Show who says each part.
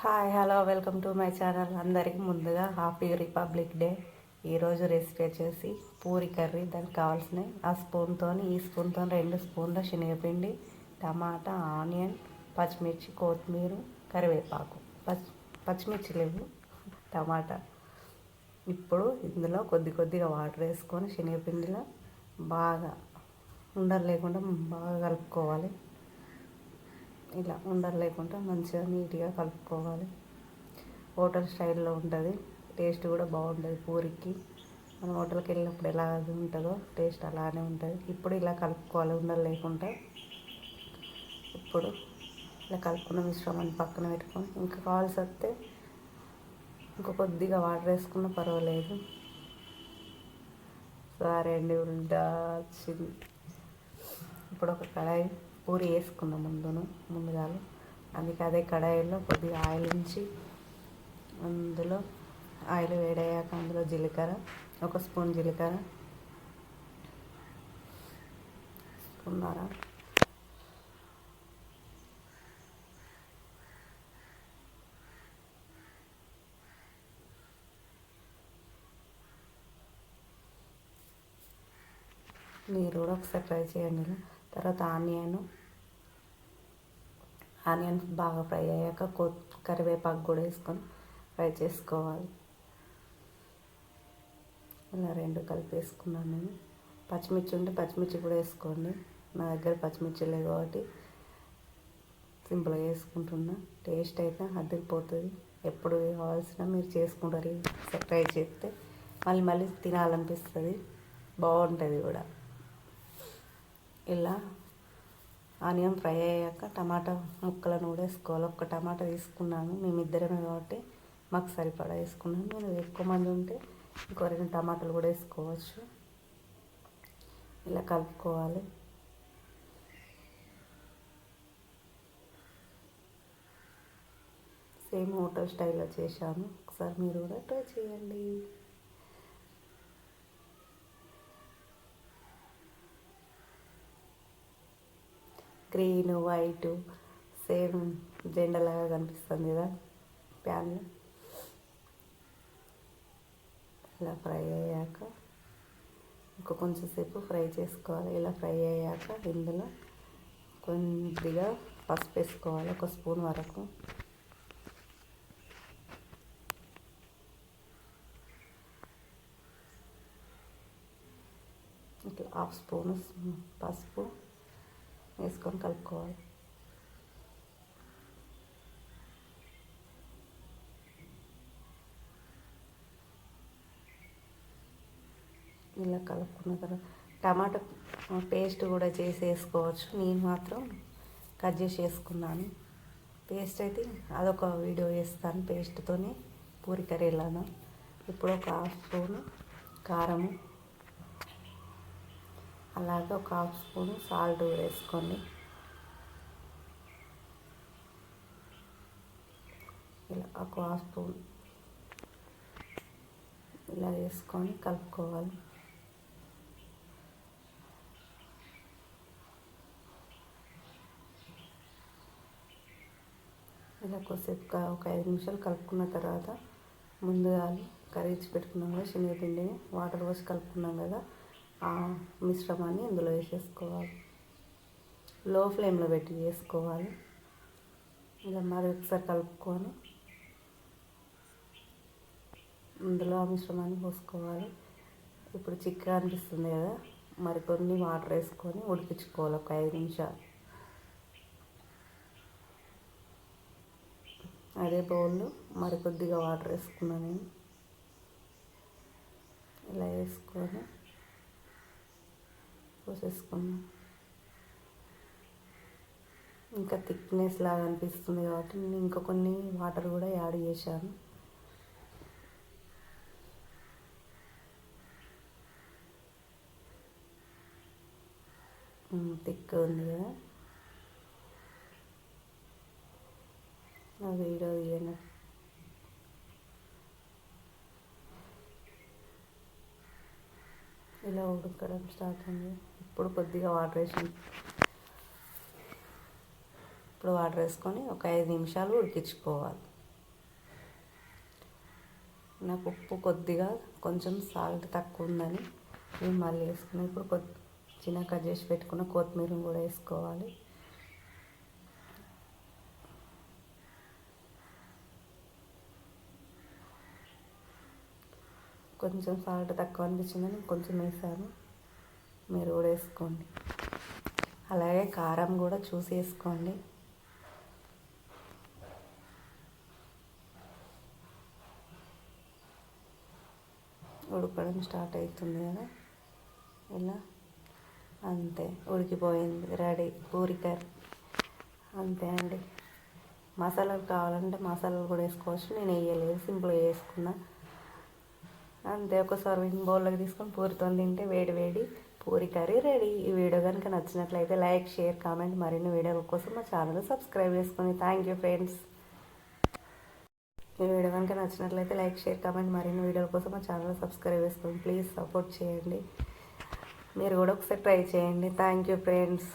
Speaker 1: Hi hello welcome to my channel. అందరికీ ముందుగా happy republic day. ఈరోజు రెసిపీ వచ్చేసి పూరి కర్రీ. దానికి కావాల్సినవి ఆ స్పూన్తో ఈ స్పూన్తో రెండు స్పూన్ల శనగపిండి టమాటా ఆనియన్ పచ్చిమిర్చి కొత్తిమీర కరివేపాకు. పచ్చి పచ్చిమిర్చి లేవు టమాటా. ఇప్పుడు ఇందులో కొద్ది కొద్దిగా వాటర్ వేసుకొని శనగపిండిలో బాగా ఉండలు లేకుండా బాగా కలుపుకోవాలి. ఇలా ఉండలు లేకుండా మంచిగా నీట్గా కలుపుకోవాలి. హోటల్ స్టైల్లో ఉంటుంది. టేస్ట్ కూడా బాగుంటుంది పూరికి. మనం హోటల్కి వెళ్ళినప్పుడు ఎలా ఉంటుందో టేస్ట్ అలానే ఉంటుంది. ఇప్పుడు ఇలా కలుపుకోవాలి ఉండలు లేకుండా. ఇప్పుడు ఇలా కలుపుకున్న మిశ్రమాన్ని పక్కన పెట్టుకొని ఇంకా కావాల్సి వస్తే ఇంకా కొద్దిగా వాటర్ వేసుకున్నా పర్వాలేదు. సరే అండి ఉల్టా వచ్చింది. ఇప్పుడు ఒక కళాయి పూరి వేసుకున్నాం ముందును ముందుగా అందుకే అదే కడాయిలో కొద్దిగా ఆయిల్ ఉంచి అందులో ఆయిల్ వేడయ్యాక అందులో జీలకర్ర ఒక స్పూన్ జీలకర్ర ఉన్నారా మీరు కూడా ఒకసారి ట్రై చేయండి. తర్వాత ఆనియన్. ఆనియన్ బాగా ఫ్రై అయ్యాక కొ కరివేపాకు కూడా వేసుకొని ఫ్రై చేసుకోవాలి. ఇలా రెండు కలిపి వేసుకున్నాను నేను. పచ్చిమిర్చి ఉంటే పచ్చిమిర్చి కూడా వేసుకోండి. నా దగ్గర పచ్చిమిర్చి లేదు కాబట్టి సింపుల్గా వేసుకుంటున్నా. టేస్ట్ అయితే అద్దరిపోతుంది ఎప్పుడు కావాల్సిన మీరు చేసుకుంటారు. ట్రై చేస్తే మళ్ళీ మళ్ళీ తినాలనిపిస్తుంది. బాగుంటుంది కూడా. ఇలా ఆనియన్ ఫ్రై అయ్యాక టమాటా ముక్కలను కూడా వేసుకోవాలి. ఒక్క టమాటా తీసుకున్నాను. మేమిద్దరమే కాబట్టి మాకు సరిపడా వేసుకున్నాను. నేను ఎక్కువ మంది ఉంటే ఇంకో రెండు టమాటాలు కూడా వేసుకోవచ్చు. ఇలా కలుపుకోవాలి. సేమ్ హోటల్ స్టైల్లో చేశాను. ఒకసారి మీరు కూడా ట్రై చేయండి. గ్రీన్ వైట్ సేమ్ జెండలాగా కనిపిస్తుంది కదా ప్యాన్లో ఇలా ఫ్రై అయ్యాక ఇంకా కొంచెంసేపు ఫ్రై చేసుకోవాలి. ఇలా ఫ్రై అయ్యాక ఇందులో కొద్దిగా పసుపు వేసుకోవాలి ఒక స్పూన్ వరకు. ఇట్లా హాఫ్ స్పూన్ పసుపు. వేసుకొని కలుపుకోవాలి ఇలా కలుపుకున్న తర్వాత టమాటా పేస్ట్ కూడా చేసి వేసుకోవచ్చు నేను మాత్రం కట్ చేసి వేసుకున్నాను పేస్ట్ అయితే అదొక వీడియో వేస్తాను పేస్ట్తోనే పూరి కర్రీ ఎలానో ఇప్పుడు ఒక హాఫ్ స్పూన్ కారము. అలాగే ఒక హాఫ్ స్పూన్ సాల్ట్ వేసుకోండి ఇలా ఒక హాఫ్ స్పూన్ ఇలా వేసుకొని కలుపుకోవాలి. ఇలా కొద్దిసేపు ఒక ఐదు నిమిషాలు కలుపుకున్న తర్వాత ముందుగా కరిగించి పెట్టుకున్నాం కదా శనగపిండిని వాటర్ పోసి కలుపుకున్నాం కదా ఆ మిశ్రమాన్ని ఇందులో వేసేసుకోవాలి. లో ఫ్లేమ్లో పెట్టి వేసుకోవాలి ఇలా మరి ఒకసారి కలుపుకొని ఇందులో ఆ మిశ్రమాన్ని పోసుకోవాలి. ఇప్పుడు చిక్కగా అనిపిస్తుంది కదా మరికొన్ని వాటర్ వేసుకొని ఉడికించుకోవాలి ఒక ఐదు నిమిషాలు. అదే బౌల్లో మరికొద్దిగా వాటర్ వేసుకున్నాను నేను. ఇలా వేసుకొని పోసేసుకున్నాం ఇంకా థిక్నెస్ లాగా అనిపిస్తుంది కాబట్టి నేను ఇంకా కొన్ని వాటర్ కూడా యాడ్ చేశాను థిక్ ఉంది కదా ఆ వీడియో తీయను ఇలా ఉడకడం స్టార్ట్ అయింది ఇప్పుడు కొద్దిగా వాటర్ వేసి ఇప్పుడు వాటర్ వేసుకొని ఒక ఐదు నిమిషాలు ఉడికించుకోవాలి. నాకు ఉప్పు కొద్దిగా కొంచెం సాల్ట్ తక్కువ ఉందని నేను మళ్ళీ వేసుకుని ఇప్పుడు కొద్ది చిన్న కట్ చేసి పెట్టుకున్న కొత్తిమీర కూడా వేసుకోవాలి. కొంచెం సాల్ట్ తక్కువ అనిపించిందని కొంచెం వేసాను. మీరు కూడా వేసుకోండి. అలాగే కారం కూడా చూసి వేసుకోండి. ఉడకడం స్టార్ట్ అవుతుంది కదా? ఇలా అంతే ఉడికిపోయింది రెడీ పూరి కర్రీ. అంతే అండి. మసాలాలు కావాలంటే మసాలాలు కూడా వేసుకోవచ్చు. నేను వేయలేదు సింపుల్గా వేసుకున్నా. అంతే ఒక సర్వింగ్ బౌల్లోకి తీసుకొని పూరితో తింటే వేడి వేడి పూరి కర్రీ రెడీ. ఈ వీడియో కనుక నచ్చినట్లయితే లైక్ షేర్ కామెంట్ మరిన్ని వీడియోల కోసం మా ఛానల్ సబ్స్క్రైబ్ చేసుకొని. థ్యాంక్ యూ ఫ్రెండ్స్ ఈ వీడియో కనుక నచ్చినట్లయితే లైక్ షేర్ కామెంట్ మరిన్ని వీడియోల కోసం మా ఛానల్ సబ్స్క్రైబ్ చేసుకోండి ప్లీజ్ సపోర్ట్ చేయండి. మీరు కూడా ఒకసారి ట్రై చేయండి. Thank you friends